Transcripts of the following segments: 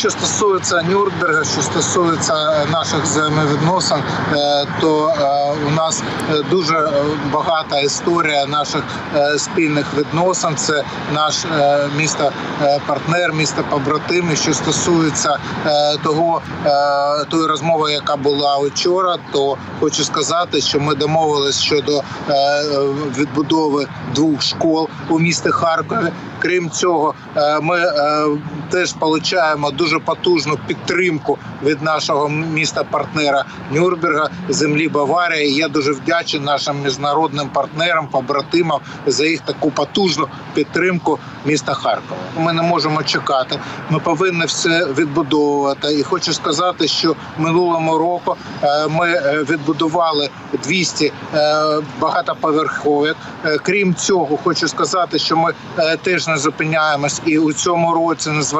що стосується Нюрнберга, що стосується наших взаємовідносин, е, то е, у нас е, дуже е, багата історія наших е, спільних відносин. Це наш е, місто е, партнер, місто побратим. І що стосується е, того е, тої розмови, яка була вчора, то хочу сказати, що ми домовились щодо е, відбудови двох школ у місті Харкові. Крім цього, е, ми е, теж отримуємо дуже потужну підтримку від нашого міста партнера Нюрнберга, землі Баварії. Я дуже вдячний нашим міжнародним партнерам, побратимам за їх таку потужну підтримку міста Харкова. Ми не можемо чекати. Ми повинні все відбудовувати. І хочу сказати, що минулого року е, ми е, відбудували 200 е, багатоповерхових. Крім цього, хочу сказати, що ми теж не зупиняємось, і у цьому році, незважаючи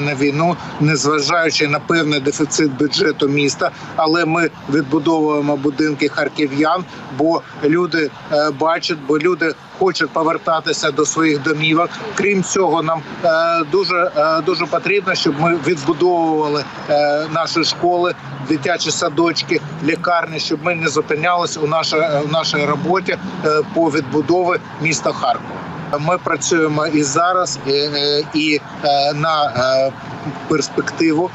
на війну, незважаючи на певний дефіцит бюджету міста, але ми відбудовуємо будинки харків'ян, бо люди е, бачать, бо люди хочуть повертатися до своїх домівок. Крім цього, нам е, дуже е, дуже потрібно, щоб ми відбудовували е, наші школи, дитячі садочки, лікарні, щоб ми не зупинялись у нашій, у нашій роботі е, по відбудові міста Харкова. Ми працюємо і зараз, і, е, е, на е, перспективу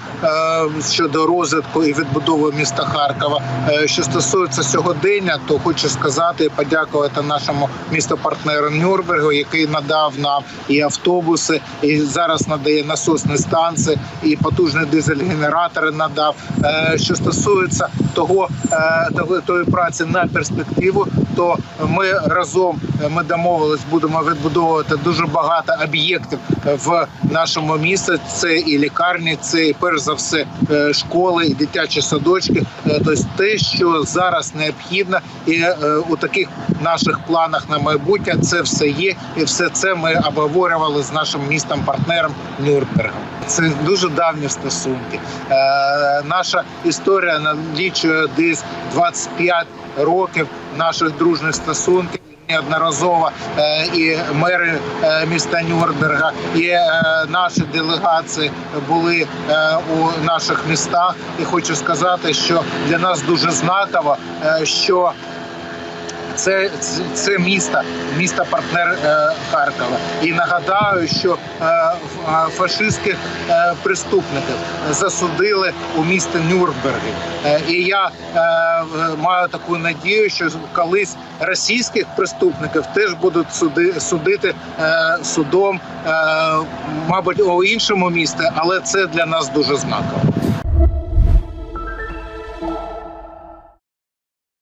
щодо розвитку і відбудови міста Харкова. Що стосується сьогодення, то хочу сказати і подякувати нашому містопартнеру Нюрнбергу, який надав нам і автобуси, і зараз надає насосні станції, і потужні дизель-генератори надав. Що стосується того, тої праці на перспективу, то ми разом ми домовились, будемо відбудовувати дуже багато об'єктів в нашому місті. Це і лікарні, це і перш за все е, школи, і дитячі садочки. Е, Тобто те, що зараз необхідно, і е, у таких наших планах на майбутнє це все є, і все це ми обговорювали з нашим містом партнером Нюрнбергом. Це дуже давні стосунки. Наша історія налічує десь 25 років наших дружніх стосунків. Неодноразово е, і мери е, міста Нюрнберга, і е, наші делегації були у наших містах. І хочу сказати, що для нас дуже знаково, е, що це, це, це місто, місто партнер е, Харкова. І нагадаю, що е, е, фашистських е, преступників засудили у місті Нюрнбергі. Е, і я е, маю таку надію, що колись російських преступників теж будуть суди, судити е, судом, е, мабуть, у іншому місті, але це для нас дуже знаково.